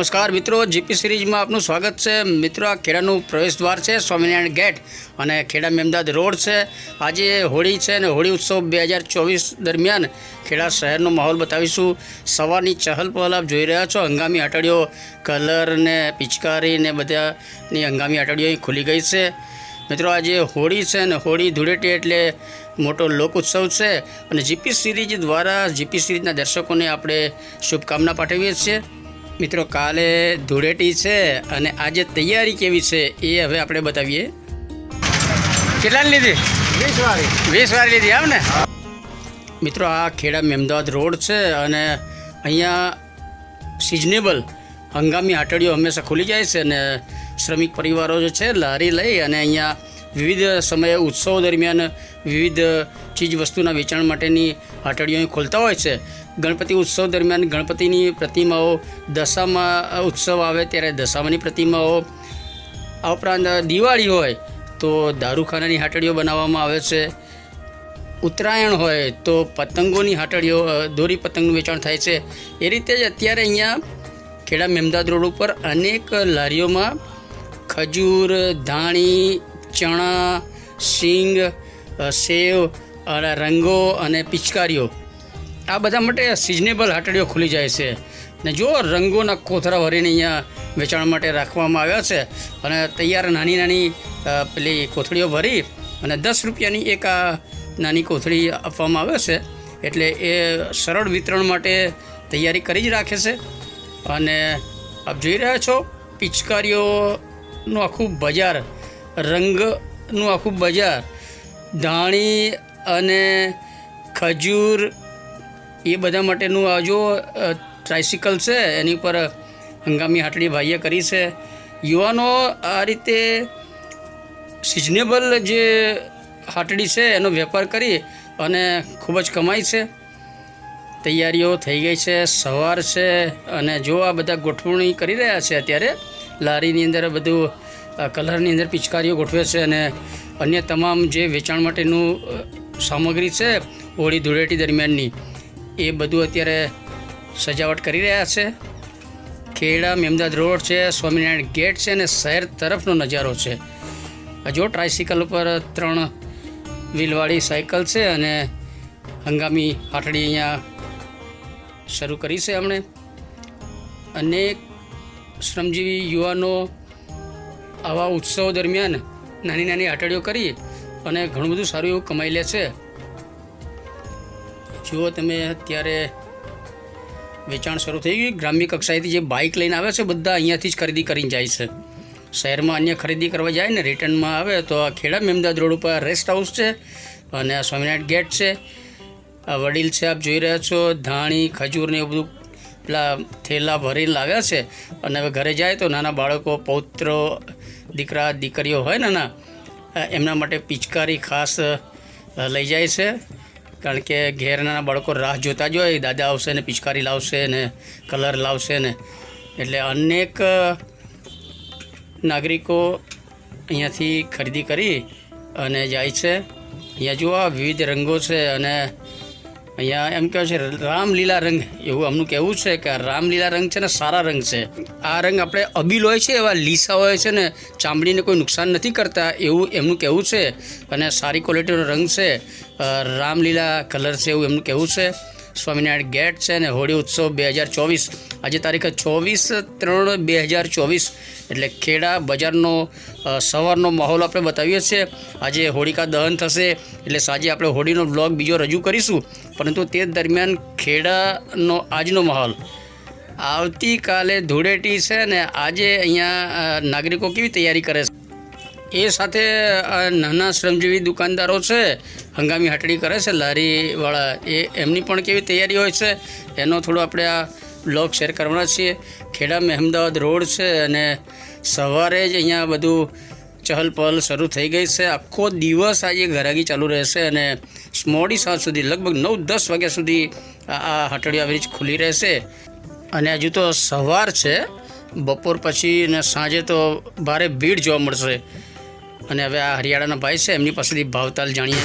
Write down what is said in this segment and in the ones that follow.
નમસ્કાર મિત્રો જીપી સિરીઝમાં આપનું સ્વાગત છે. મિત્રો, આ ખેડાનું પ્રવેશદ્વાર છે, સ્વામિનારાયણ ગેટ અને ખેડા મેમદાદ રોડ છે. આજે હોળી છે અને હોળી ઉત્સવ બે હજાર ચોવીસ દરમિયાન ખેડા શહેરનો માહોલ બતાવીશું. સવારની ચહલ પહલ આપ જોઈ રહ્યા છો. હંગામી હટડીઓ કલર ને પિચકારી ને બધાની હંગામી હટડીઓ અહીં ખુલી ગઈ છે. મિત્રો, આજે હોળી છે અને હોળી ધૂળેટી એટલે મોટો લોક ઉત્સવ છે અને જીપી સિરીઝ દ્વારા જીપી સિરીઝના દર્શકોને આપણે શુભકામના પાઠવીએ છીએ. મિત્રો, કાલે ધૂળેટી છે અને આજે તૈયારી કેવી છે એ હવે આપણે બતાવીએ. કેટલાની લીધી? વીસ વાર લીધી આમ ને? મિત્રો, આ ખેડા મેમદાવાદ રોડ છે અને અહીંયા સિઝનેબલ હંગામી આટડીઓ હંમેશા ખુલી જાય છે અને શ્રમિક પરિવારો જે છે લારી લઈ અને અહીંયા વિવિધ સમયે ઉત્સવો દરમિયાન વિવિધ ચીજ વસ્તુના વેચાણ માટેની આટડીઓ ખોલતા હોય છે. ગણપતિ ઉત્સવ દરમિયાન ગણપતિની પ્રતિમાઓ દશામાં ઉત્સવ આવે ત્યારે દશામાની પ્રતિમાઓ, આ ઉપરાંત દિવાળી હોય તો દારૂખાનાની હાટડીઓ બનાવવામાં આવે છે. ઉત્તરાયણ હોય તો પતંગોની હાટડીઓ દોરી પતંગનું વેચાણ થાય છે. એ રીતે જ અત્યારે અહીંયા ખેડા મેમદાદ રોડ ઉપર અનેક લારીઓમાં ખજૂર, ધાણી, ચણા, સિંગ સેવ રંગો અને પિચકારીઓ આ બધા માટે સિઝનેબલ હાટડીઓ ખુલી જાય છે. ને જો રંગોના કોથરા ભરીને અહીંયા વેચાણ માટે રાખવામાં આવ્યા છે અને તૈયાર નાની નાની પેલી કોથળીઓ ભરી અને દસ રૂપિયાની એક આ નાની કોથળી આપવામાં આવે છે. એટલે એ સરળ વિતરણ માટે તૈયારી કરી જ રાખે છે. અને આપ જોઈ રહ્યા છો, પિચકારીઓનું આખું બજાર, રંગનું આખું બજાર, ધાણી અને ખજૂર એ બધા માટેનું આ જો ટ્રાયસિકલ છે, એની ઉપર હંગામી હાટડી ભાઈએ કરી છે. યુવાનો આ રીતે સિઝનેબલ જે હાટડી છે, એનો વેપાર કરી અને ખૂબ જ કમાય છે. તૈયારીઓ થઈ ગઈ છે, સવાર છે, અને જો આ બધા ગોઠવણી કરી રહ્યા છે અત્યારે, લારીની અંદર બધું કલરની અંદર પિચકારીઓ ગોઠવે છે અને અન્ય તમામ જે વેચાણ માટેનું સામગ્રી છે હોળી ધૂળેટી દરમિયાનની એ બધું અત્યારે સજાવટ કરી રહ્યા છે. ખેડા, મેમદાદ રોડ છે, સ્વામિનારાયણ ગેટ છે અને શહેર તરફનો નજારો છે. હજુ ટ્રાયસિકલ ઉપર ત્રણ વ્હીલવાળી સાયકલ છે અને હંગામી હાટડી અહીંયા શરૂ કરી છે હમણે અનેક શ્રમજીવી યુવાનો આવા ઉત્સવો દરમિયાન નાની નાની હાટડીઓ કરી અને ઘણું બધું સારું એવું કમાઈ લે છે. જુઓ તમે અત્યારે વેચાણ શરૂ થઈ ગયું, ગ્રામ્ય કક્ષાએથી જે બાઇક લઈને આવે છે, બધા અહીંયાથી જ ખરીદી કરીને જાય છે. શહેરમાં અન્ય ખરીદી કરવા જાય ને રિટર્નમાં આવે તો આ ખેડા મેમદાદ રોડ ઉપર રેસ્ટ હાઉસ છે અને આ સ્વામિનારાયણ ગેટ છે. આ વડીલ છે, આપ જોઈ રહ્યા છો, ધાણી, ખજૂર ને એવું બધું પેલા થેલા ભરીને લાવ્યા છે. અને હવે ઘરે જાય તો નાના બાળકો, પૌત્રો, દીકરા, દીકરીઓ હોય ને ના, એમના માટે પિચકારી ખાસ લઈ જાય છે. કારણ કે ઘેર નાના બાળકો રાહ જોતા જ હોય, દાદા આવશે ને, પિચકારી લાવશે ને, કલર લાવશે ને. એટલે અનેક નાગરિકો અહીંયાથી ખરીદી કરી અને જાય છે. અહીંયા જુઓ વિવિધ રંગો છે અને અહીંયા એમ કહે છે, રામલીલા રંગ. એવું અમનું કહેવું છે કે રામલીલા રંગ છે ને સારા રંગ છે. આ રંગ આપણે અબીલ હોય છે, એવા લીસા હોય છે ને ચામડીને કોઈ નુકસાન નથી કરતા એવું એમનું કહેવું છે. અને સારી ક્વોલિટીનો રંગ છે રામલીલા કલર છે એવું એમનું કહેવું છે. સ્વામિનારાયણ ગેટ છે ને હોળી ઉત્સવ બે હજાર ચોવીસ. આજે તારીખ ચોવીસ ત્રણ બે હજાર ચોવીસ. એટલે ખેડા બજારનો સવારનો માહોલ આપણે બતાવીએ છીએ. આજે હોળિકા દહન થશે, એટલે સાંજે આપણે હોળીનો બ્લોગ બીજો રજૂ કરીશું. પરંતુ તે દરમિયાન ખેડાનો આજનો માહોલ. આવતીકાલે ધૂળેટી છે ને આજે અહીંયા નાગરિકો કેવી તૈયારી કરે છે? એ સાથે નાના શ્રમજીવી દુકાનદારો છે, હંગામી હટડી કરે છે, લારીવાળા. એ એમની પણ કેવી તૈયારી હોય છે? એનો થોડો આપણે આ બ્લોગ શેર કરવાના છીએ. ખેડા અમદાવાદ રોડ છે અને સવારે જ અહીંયા બધું ચહલ પહલ શરૂ થઈ ગઈ છે. આખો દિવસ આજે ઘરાગી ચાલુ રહેશે અને મોડી સાંજ સુધી લગભગ નવ દસ વાગ્યા સુધી આ આ બ્રિજ ખુલ્લી રહેશે. અને હજુ તો સવાર છે. બપોર પછી અને સાંજે તો ભારે ભીડ જોવા મળશે. અને હવે આ હરિયાણાના ભાઈ છે એમની પાસેથી ભાવતાલ જાણીએ.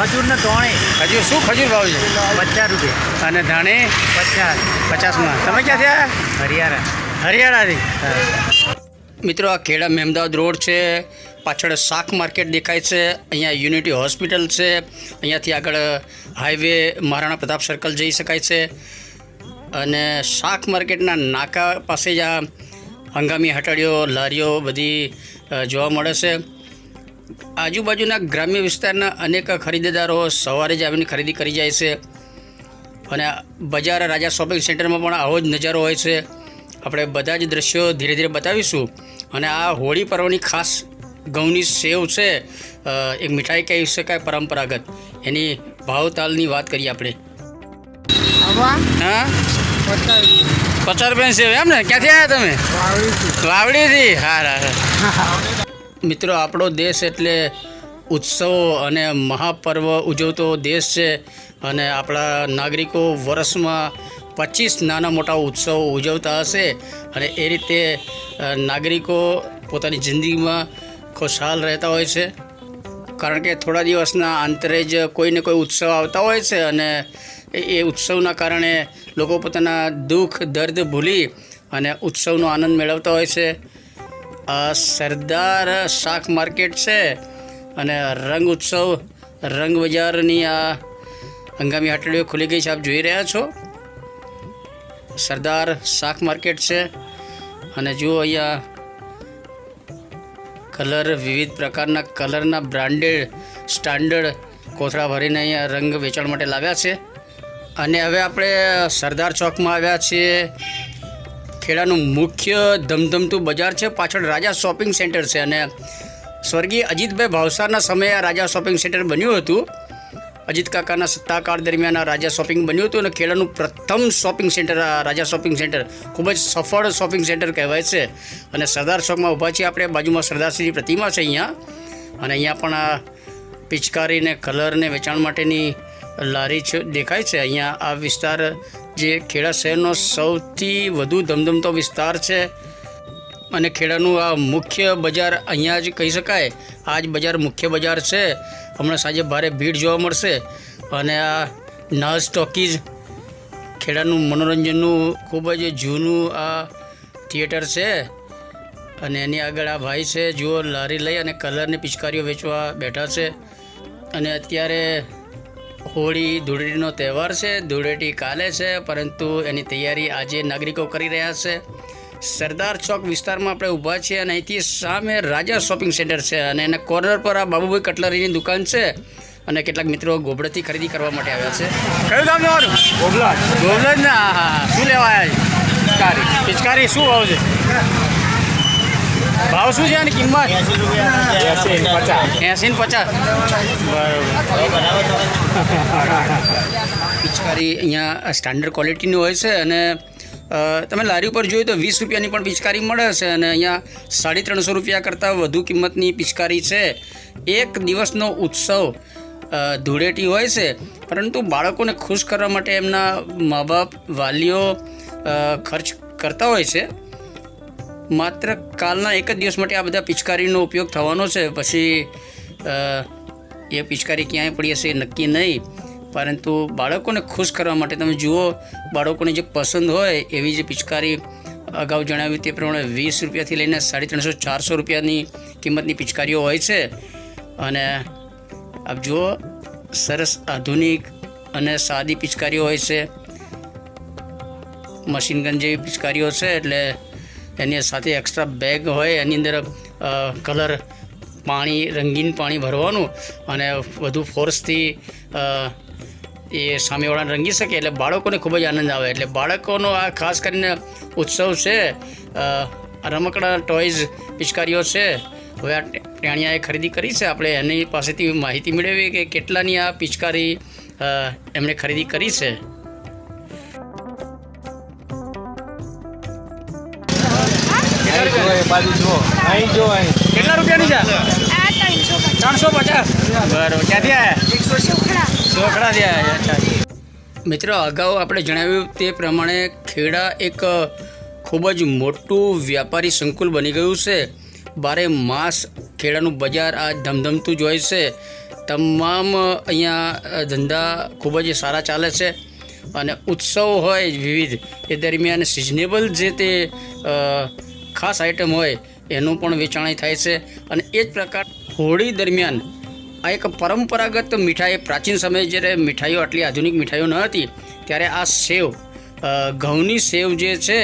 ખજૂર ને ધોણી. ખજૂર શું ખજૂર ભાવ છે? પચાસ રૂપિયા. અને ધાણે? પચાસ. પચાસમાં. તમે ક્યાં થયા? હરિયાણા. હરિયાણાથી? મિત્રો, આ ખેડા મહેમદાવાદ રોડ છે, પાછળ શાક માર્કેટ દેખાય છે, અહીંયા યુનિટી હોસ્પિટલ છે, અહીંયાથી આગળ હાઈવે મહારાણા પ્રતાપ સર્કલ જઈ શકાય છે. અને શાક માર્કેટના નાકા પાસે જ આ હંગામી હટાડીઓ, લારીઓ બધી જોવા મળે છે. આજુબાજુના ગ્રામ્ય વિસ્તારના અનેક ખરીદદારો સવારે જ આવીને ખરીદી કરી જાય છે. અને બજાર રાજા શોપિંગ સેન્ટરમાં પણ આવો જ નજારો હોય છે. આપણે બધા જ દ્રશ્યો ધીરે ધીરે બતાવીશું. અને આ હોળી પર્વની ખાસ ઘઉંની સેવ છે એક મીઠાઈ કહી શકાય પરંપરાગત. એની ભાવતાલની વાત કરીએ આપણે. હા? પચાસ રૂપિયાની સેવ એમ ને ક્યાંથી આવ્યા તમે? વાવડીથી. હા હા. મિત્રો આપણો દેશ એટલે ઉત્સવો અને મહાપર્વ ઉજવતો દેશ છે અને આપણા નાગરિકો વર્ષમાં પચીસ નાના મોટા ઉત્સવો ઉજવતા હશે અને એ રીતે નાગરિકો પોતાની જિંદગીમાં ખુશહાલ રહેતા હોય છે. કારણ કે થોડા દિવસના અંતરે જ કોઈને કોઈ ઉત્સવ આવતા હોય છે અને એ ઉત્સવના કારણે લોકો પોતાના દુઃખ, દર્દ ભૂલી અને ઉત્સવનો આનંદ મેળવતા હોય છે. આ સરદાર શાક માર્કેટ છે અને રંગ ઉત્સવ, રંગ બજારની આ હંગામી હાટડીઓ ખુલી ગઈ છે. આપ જોઈ રહ્યા છો. સરદાર શાક માર્કેટ છે. અને જુઓ અહીંયા કલર વિવિધ પ્રકારના કલરના બ્રાન્ડેડ સ્ટાન્ડર્ડ કોથળા ભરીને અહીંયા રંગ વેચાણ માટે લાવ્યા છે. અને હવે આપણે સરદાર ચોકમાં આવ્યા છીએ. ખેડાનું મુખ્ય ધમધમતું બજાર છે. પાછળ રાજા શોપિંગ સેન્ટર છે. અને સ્વર્ગીય અજીતભાઈ ભાવસારના સમયે આ રાજા શોપિંગ સેન્ટર બન્યું હતું. અજીત કાકાના સત્તાકાળ દરમિયાન રાજા શોપિંગ બન્યું હતું અને ખેડાનું પ્રથમ શોપિંગ સેન્ટર, આ રાજા શોપિંગ સેન્ટર, ખૂબ જ સફળ શોપિંગ સેન્ટર કહેવાય છે. અને સરદાર ચોકમાં ઊભા છીએ આપણે બાજુમાં સરદારશ્રીની પ્રતિમા છે અહીંયા. અને અહીંયા પણ આ પિચકારીને, કલરને વેચાણ માટેની લારી છે, દેખાય છે. અહીંયા આ વિસ્તાર જે ખેડા શહેરનો સૌથી વધુ ધમધમતો વિસ્તાર છે. અને ખેડાનું આ મુખ્ય બજાર અહીંયા જ કહી શકાય. આ જ બજાર મુખ્ય બજાર છે. હમણાં સાંજે ભારે ભીડ જોવા મળશે અને આ નાઝ ટોકીઝ ખેડાનું મનોરંજનનું ખૂબ જ જૂનું આ થિયેટર છે. અને એની આગળ આ ભાઈ છે, જુઓ, લારી લઈ અને કલરની પિચકારીઓ વેચવા બેઠા છે. અને અત્યારે હોળી, ધૂળેટીનો તહેવાર છે. ધૂળેટી કાલે છે, પરંતુ એની તૈયારી આજે નાગરિકો કરી રહ્યા છે. સરદાર ચોક વિસ્તારમાં આપણે ઊભા છીએ અને અહીંથી સામે રાજા શોપિંગ સેન્ટર છે અને એના કોર્નર પર આ બાબુભાઈ કટલરીની દુકાન છે અને કેટલાક મિત્રો ગોબડથી ખરીદી કરવા માટે આવ્યા છે. કયું ગામ તમારું? ગોબલા ગોબલા જ ના હા હા. શું લેવા આવ્યા છે પિચકારી. પિચકારી શું ભાવ છે? ભાવ શું છે આની કિંમત? એસી ને પચાસ. બરાબર પિચકારી અહીંયા સ્ટાન્ડર્ડ ક્વોલિટીની હોય છે અને તમે લારી ઉપર જોયું તો વીસ રૂપિયાની પણ પિચકારી મળે છે અને અહીંયા સાડી ત્રણસો રૂપિયા કરતાં વધુ કિંમતની પિચકારી છે. એક દિવસનો ઉત્સવ ધૂળેટી હોય છે, પરંતુ બાળકોને ખુશ કરવા માટે એમના મા બાપ વાલીઓ ખર્ચ કરતા હોય છે. માત્ર કાલના એક જ દિવસ માટે આ બધા પિચકારીનો ઉપયોગ થવાનો છે. પછી એ પિચકારી ક્યાંય પડી હશે નક્કી નહીં. પરંતુ બાળકોને ખુશ કરવા માટે તમે જુઓ, બાળકોને જે પસંદ હોય એવી જે પિચકારી અગાઉ જણાવ્યું તે પ્રમાણે વીસ રૂપિયાથી લઈને સાડી ત્રણસો ચારસો રૂપિયાની કિંમતની પિચકારીઓ હોય છે. અને આપ જુઓ, સરસ આધુનિક અને સાદી પિચકારીઓ હોય છે. મશીનગન જેવી પિચકારીઓ છે, એટલે એની સાથે એક્સ્ટ્રા બેગ હોય, એની અંદર કલર પાણી, રંગીન પાણી ભરવાનું અને વધુ ફોર્સથી એ સામેવાળાને રંગી શકે એટલે બાળકોને ખૂબ જ આનંદ આવે. એટલે બાળકોનો આ ખાસ કરીને ઉત્સવ છે રમકડા ટોયઝ પિચકારીઓ છે. હવે આ ટેણિયાએ ખરીદી કરી છે. આપણે એની પાસેથી માહિતી મેળવી કે કેટલાની આ પિચકારી એમણે ખરીદી કરી છે. કેટલા રૂપિયાની છે? ત્રણસો પચાસ. બરોબર પચાસ. બરાબર. ક્યાંથી આવ્યા સુખડા થયા અચ્છા. મિત્રો, અગાઉ આપણે જણાવ્યું તે પ્રમાણે ખેડા એક ખૂબ જ મોટું વ્યાપારી સંકુલ બની ગયું છે. બારે માસ ખેડાનું બજાર આ ધમધમતું જ હોય છે. તમામ અહીંયા ધંધા ખૂબ જ સારા ચાલે છે અને ઉત્સવ હોય વિવિધ, એ દરમિયાન સિઝનેબલ જે તે ખાસ આઇટમ હોય, એનું પણ વેચાણ થાય છે. અને એ જ પ્રકાર હોળી દરમિયાન આ એક પરંપરાગત મીઠાઈ, પ્રાચીન સમયે જ્યારે મીઠાઈઓ આટલી આધુનિક મીઠાઈઓ ન હતી, ત્યારે આ સેવ ઘઉંની સેવ જે છે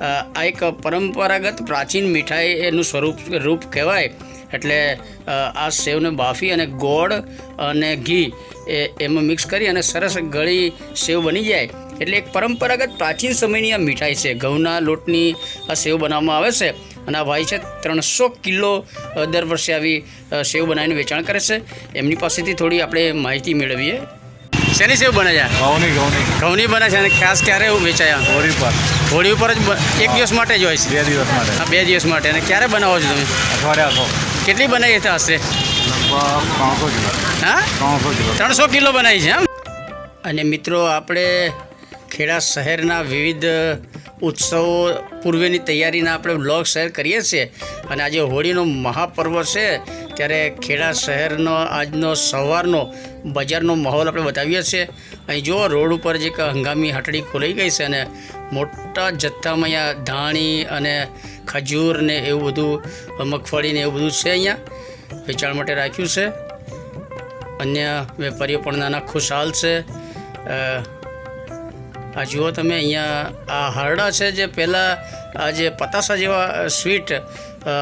આ એક પરંપરાગત પ્રાચીન મીઠાઈ એનું સ્વરૂપ, રૂપ કહેવાય. એટલે આ સેવને બાફી અને ગોળ અને ઘી એ, એમાં મિક્સ કરી અને સરસ ગળી સેવ બની જાય. એટલે એક પરંપરાગત પ્રાચીન સમયની આ મીઠાઈ છે. ઘઉંના લોટની આ સેવ બનાવવામાં આવે છે. અને આ ભાઈ છે ત્રણસો કિલો દર વર્ષે આવી સેવ બનાવીને વેચાણ કરે છે. એમની પાસેથી થોડી આપણે માહિતી મેળવીએ. શેની સેવ બને છે? ઘઉંની ઘઉંની. ઘઉંની બને છે અને ખાસ ક્યારે વેચાયા? હોળી ઉપર હોળી ઉપર જ એક દિવસ માટે જ હોય છે? બે દિવસ માટે. હા બે દિવસ માટે. અને ક્યારે બનાવો છો તમે? અઠવાડિયા કેટલી બનાવી હશે ત્રણસો કિલો. હા? ત્રણસો કિલો. ત્રણસો કિલો બનાવી છે એમ? અને મિત્રો આપણે ખેડા શહેરના વિવિધ ઉત્સવો પૂર્વેની તૈયારીના આપણે બ્લોગ શેર કરીએ છીએ. અને આજે હોળીનો મહાપર્વ છે, ત્યારે ખેડા શહેરનો આજનો સવારનો બજારનો માહોલ આપણે બતાવીએ છીએ. અહીં જુઓ, રોડ ઉપર જે હંગામી હટડી ખોલાઈ ગઈ છે અને મોટા જથ્થામાં અહીંયા ધાણી અને ખજૂર ને એવું બધું, મગફળી ને એવું બધું છે અહીંયા. વેચાણ માટે રાખ્યું છે. અન્ય વેપારીઓ પણ નાના ખુશહાલ છે. આ જુઓ તમે અહીંયા આ હારડા છે જે પહેલાં આ જે પતાસા જેવા સ્વીટ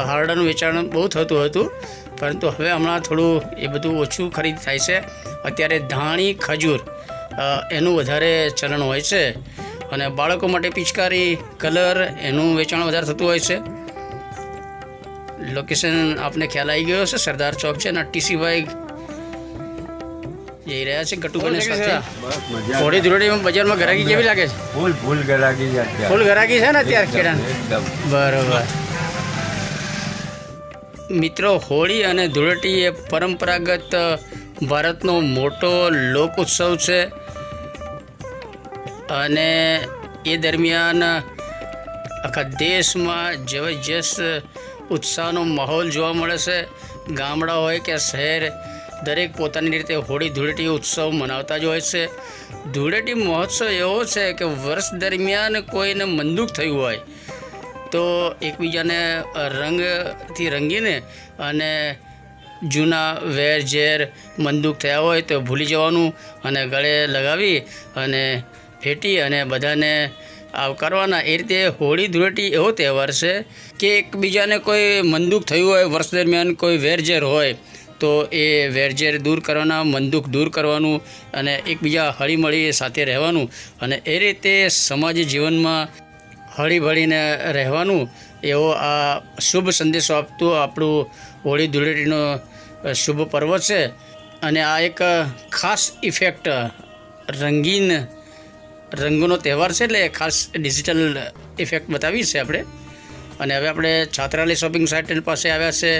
હારડાનું વેચાણ બહુ થતું હતું. પરંતુ હવે હમણાં થોડું એ બધું ઓછું ખરીદ થાય છે. અત્યારે ધાણી, ખજૂર એનું વધારે ચલણ હોય છે. અને બાળકો માટે પિચકારી, કલર એનું વેચાણ વધારે થતું હોય છે. લોકેશન આપને ખ્યાલ આવી ગયો છે સરદાર ચોક છે અને ટીસીભાઈ જઈ રહ્યા છે ગટુભાઈ સાથે. થોડી ધૂળેટીમાં બજારમાં ગરાકી કેવી લાગે છે? ફૂલ ફૂલ ગરાગી છે ફૂલ ગરાકી છે ને અત્યારે ખેડા બરોબર. મિત્રો હોળી અને ધૂળેટી એ પરંપરાગત ભારતનો મોટો લોક ઉત્સવ છે. અને એ દરમિયાન આખા દેશમાં જબરજસ્ત ઉત્સાહનો માહોલ જોવા મળે છે. ગામડા હોય કે શહેર દરેક પોતાની રીતે હોળી ધૂળેટી ઉત્સવ મનાવતા જ હોય છે. ધૂળેટી મહોત્સવ એવો છે કે વર્ષ દરમિયાન કોઈને મંદુક થયું હોય. તો એકબીજાને રંગથી રંગીને અને જૂના વેર, ઝેર મંદુક થયા હોય તો ભૂલી જવાનું અને ગળે લગાવી અને ફેટી અને બધાને આવકારવાના. એ રીતે હોળી ધૂળેટી એવો તહેવાર છે કે એકબીજાને કોઈ મંદુક થયું હોય, વર્ષ દરમિયાન કોઈ વેરઝેર હોય તો એ વેરઝેર દૂર કરવાના મનદુખ દૂર કરવાનું અને એકબીજા હળીમળી સાથે રહેવાનું અને એ રીતે સમાજ જીવનમાં હળીભળીને રહેવાનું, એવો આ શુભ સંદેશો આપતું આપણું હોળી ધૂળેટીનો શુભ પર્વ છે. અને આ એક ખાસ ઇફેક્ટ રંગીન રંગોનો તહેવાર છે એટલે ખાસ ડિજિટલ ઇફેક્ટ બતાવી છે આપણે. અને હવે આપણે છાત્રાલય શોપિંગ સાઇટ પાસે આવ્યા છે.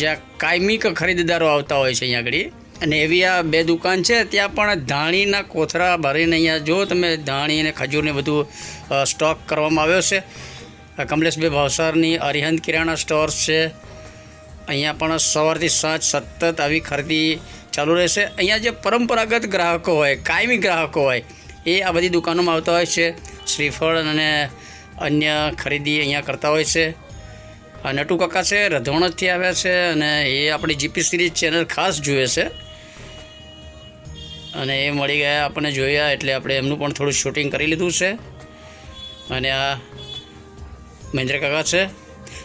જ્યાં કાયમીક ખરીદદારો આવતા હોય છે અહીંયા આગળ. અને એવી આ બે દુકાન છે, ત્યાં પણ ધાણીના કોથરા ભરીને અહીંયા જો તમે ધાણી અને ખજૂરને બધું સ્ટોક કરવામાં આવ્યો છે. કમલેશભાઈ ભાવસારની અરિહંત કિરાણા સ્ટોર્સ છે. અહીંયા પણ સવારથી સાંજ સતત આવી ખરીદી ચાલુ રહેશે. અહીંયા જે પરંપરાગત ગ્રાહકો હોય, કાયમી ગ્રાહકો હોય, એ આ બધી દુકાનોમાં આવતા હોય છે. શ્રીફળ અને અન્ય ખરીદી અહીંયા કરતા હોય છે. નટુ કાકા છે રધોણથી આવ્યા છે અને એ આપણી જીપી સિરીઝ ચેનલ ખાસ જુએ છે. અને એ મળી ગયા, આપણને જોયા એટલે આપણે એમનું પણ થોડું શૂટિંગ કરી લીધું છે. અને આ મહેન્દ્ર કાકા છે.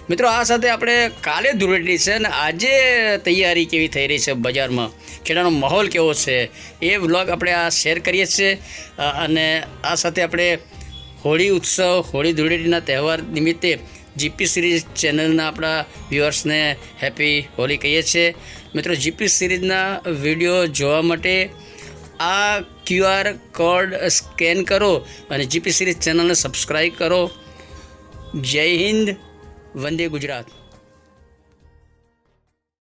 મિત્રો, આ સાથે આપણે કાલે ધૂળેટી છે અને આજે તૈયારી કેવી થઈ રહી છે બજારમાં? ખેડાનો માહોલ કેવો છે? એ વ્લોગ આપણે આ શેર કરીએ છીએ. અને આ સાથે આપણે હોળી ઉત્સવ, હોળી ધૂળેટીના તહેવાર નિમિત્તે જીપી સિરીઝ ચેનલના આપણા વ્યુઅર્સને હેપી હોલી કહીએ છીએ. મિત્રો, જીપી સિરીઝના વીડિયો જોવા માટે આ ક્યુઆર કોડ સ્કેન કરો અને જીપી સિરીઝ ચેનલને સબસ્ક્રાઈબ કરો. જય હિન્દ, વંદે ગુજરાત.